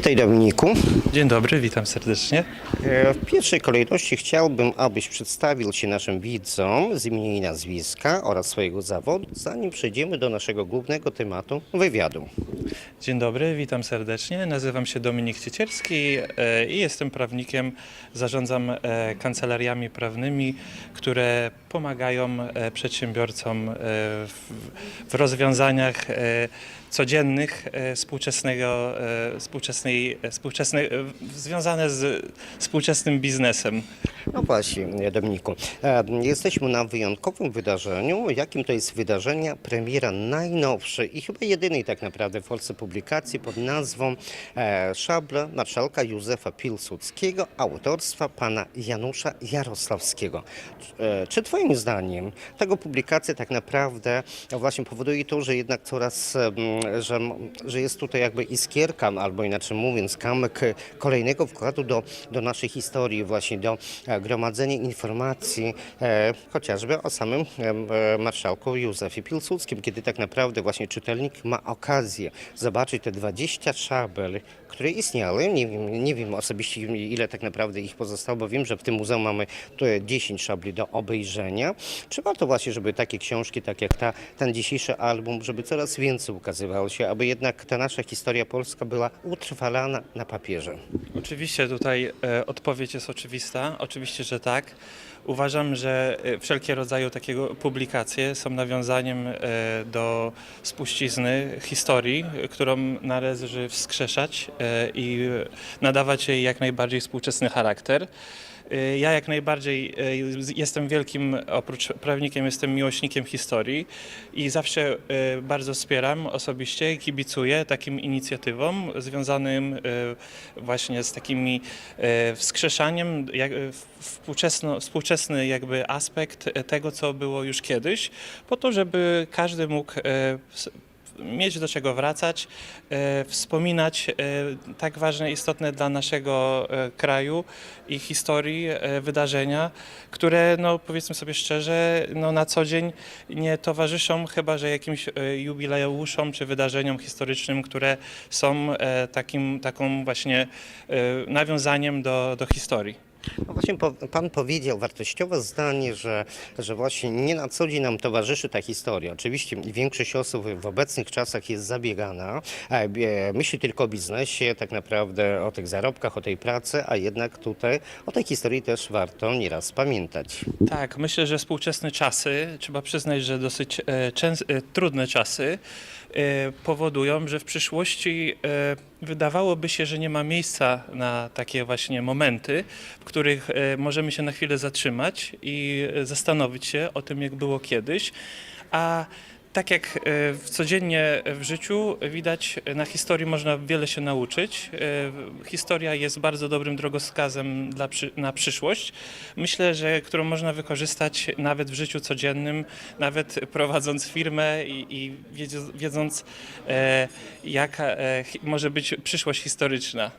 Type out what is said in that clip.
Witaj Dominiku. Dzień dobry, witam serdecznie. E, W pierwszej kolejności chciałbym, abyś przedstawił się naszym widzom z imienia i nazwiska oraz swojego zawodu, zanim przejdziemy do naszego głównego tematu wywiadu. Dzień dobry, witam serdecznie. Nazywam się Dominik Ciecierski e, i jestem prawnikiem. Zarządzam e, kancelariami prawnymi, które pomagają przedsiębiorcom w, rozwiązaniach codziennych e, współczesnego, e, współczesnej, e, współczesnej, związane z współczesnym biznesem. No właśnie, Dominiku, e, jesteśmy na wyjątkowym wydarzeniu, jakim to jest wydarzenie premiera najnowszej i chyba jedynej tak naprawdę w Polsce publikacji pod nazwą e, Szabla marszałka Józefa Pilsudskiego autorstwa pana Janusza Jarosławskiego. E, Czy twoim zdaniem tego publikacja tak naprawdę właśnie powoduje to, że jednak coraz, że, że jest tutaj jakby iskierka, albo inaczej mówiąc kamyk kolejnego wkładu do, do naszej historii, właśnie do e, gromadzenia informacji e, chociażby o samym e, marszałku Józefie Pilsudskim, kiedy tak naprawdę właśnie czytelnik ma okazję zobaczyć te 20 szabel, które istniały. Nie nie wiem osobiście ile tak naprawdę ich pozostało, bo wiem, że w tym muzeum mamy tu 10 szabli do obejrzenia. Czy warto właśnie, żeby takie książki, tak jak ta, ten dzisiejszy album, żeby coraz więcej ukazywało się, aby jednak ta nasza historia polska była utrwalana na papierze? Oczywiście tutaj e, odpowiedź jest oczywista. Oczywiście, że tak. Uważam, że e, wszelkie rodzaju takiego publikacje są nawiązaniem e, do spuścizny historii, którą należy wskrzeszać e, i nadawać jej jak najbardziej współczesny charakter. Ja jak najbardziej e, jestem wielkim, oprócz prawnikiem, jestem miłośnikiem historii i zawsze e, bardzo wspieram osobiście kibicuję takim inicjatywom związanym e, właśnie z takimi wskrzeszaniem współczesno, współczesny jakby aspekt tego, co było już kiedyś, po to, żeby każdy mógł mieć do czego wracać, e, wspominać e, tak ważne, istotne dla naszego e, kraju i historii wydarzenia, które no, powiedzmy sobie szczerze, no, na co dzień nie towarzyszą chyba, że jakimś jubileuszom czy wydarzeniom historycznym, które są takim, taką właśnie nawiązaniem do, do historii. No właśnie pan powiedział wartościowe zdanie, że, że właśnie nie na co dzień nam towarzyszy ta historia. Oczywiście większość osób w obecnych czasach jest zabiegana, e, myśli tylko o biznesie, tak naprawdę o tych zarobkach, o tej pracy, a jednak tutaj o tej historii też warto nieraz pamiętać. Tak, myślę, że współczesne czasy, trzeba przyznać, że dosyć e, e, trudne czasy powodują, że w przyszłości wydawałoby się, że nie ma miejsca na takie właśnie momenty, w których e, możemy się na chwilę zatrzymać i e, zastanowić się o tym, jak było kiedyś, a tak jak e, codziennie w życiu widać, na historii można wiele się nauczyć. Historia jest bardzo dobrym drogowskazem dla na przyszłość. Myślę, że którą można wykorzystać nawet w życiu codziennym, nawet prowadząc firmę i, i wiedz- wiedząc, e, jaka może być przyszłość historyczna.